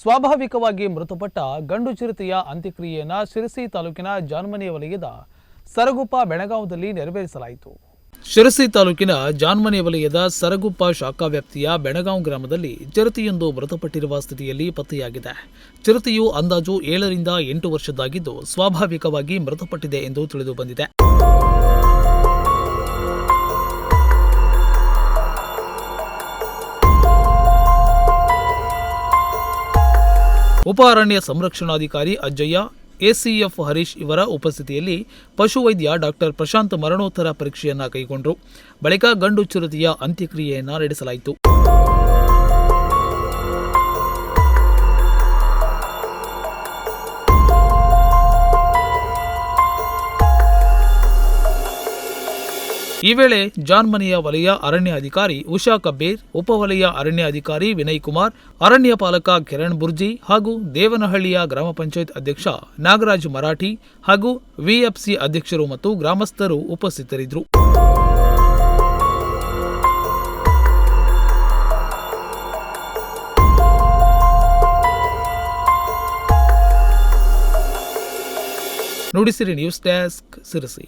ಸ್ವಾಭಾವಿಕವಾಗಿ ಮೃತಪಟ್ಟ ಗಂಡು ಚಿರತೆಯ ಅಂತ್ಯಕ್ರಿಯೆಯನ್ನು ಶಿರಸಿ ತಾಲೂಕಿನ ಜಾನ್ಮನೆ ವಲಯದ ಸರಗುಪ್ಪ ಬೆಳಗಾವದಲ್ಲಿ ನೆರವೇರಿಸಲಾಯಿತು. ಶಿರಸಿ ತಾಲೂಕಿನ ಜಾನ್ಮನೆ ವಲಯದ ಸರಗುಪ್ಪ ಶಾಖಾ ವ್ಯಾಪ್ತಿಯ ಬೆಣಗಾಂವ್ ಗ್ರಾಮದಲ್ಲಿ ಚಿರತೆಯೊಂದು ಮೃತಪಟ್ಟಿರುವ ಸ್ಥಿತಿಯಲ್ಲಿ ಪತ್ತೆಯಾಗಿದೆ. ಚಿರತೆಯು ಅಂದಾಜು ಏಳರಿಂದ ಎಂಟು ವರ್ಷದ್ದಾಗಿದ್ದು ಸ್ವಾಭಾವಿಕವಾಗಿ ಮೃತಪಟ್ಟಿದೆ ಎಂದು ತಿಳಿದು ಬಂದಿದೆ. ಉಪ ಅರಣ್ಯ ಸಂರಕ್ಷಣಾಧಿಕಾರಿ ಅಜ್ಜಯ್ಯ, ಎಸಿಎಫ್ ಹರೀಶ್ ಇವರ ಉಪಸ್ಥಿತಿಯಲ್ಲಿ ಪಶುವೈದ್ಯ ಡಾಕ್ಟರ್ ಪ್ರಶಾಂತ್ ಮರಣೋತ್ತರ ಪರೀಕ್ಷೆಯನ್ನ ಕೈಗೊಂಡರು. ಬಳಿಕ ಗಂಡು ಚಿರತೆಯ ಅಂತ್ಯಕ್ರಿಯೆಯನ್ನ ನಡೆಸಲಾಯಿತು. ಈ ವೇಳೆ ಜಾನ್ಮನಿಯ ವಲಯ ಅರಣ್ಯ ಅಧಿಕಾರಿ ಉಷಾ ಕಬ್ಬೇರ್, ಉಪವಲಯ ಅರಣ್ಯ ಅಧಿಕಾರಿ ವಿನಯ್ ಕುಮಾರ್, ಅರಣ್ಯ ಪಾಲಕ ಕಿರಣ್ ಬುರ್ಜಿ ಹಾಗೂ ದೇವನಹಳ್ಳಿಯ ಗ್ರಾಮ ಪಂಚಾಯತ್ ಅಧ್ಯಕ್ಷ ನಾಗರಾಜ್ ಮರಾಠಿ ಹಾಗೂ ವಿಎಫ್ಸಿ ಅಧ್ಯಕ್ಷರು ಮತ್ತು ಗ್ರಾಮಸ್ಥರು ಉಪಸ್ಥಿತರಿದ್ದರು. Nudisiri news desk, Sirsi.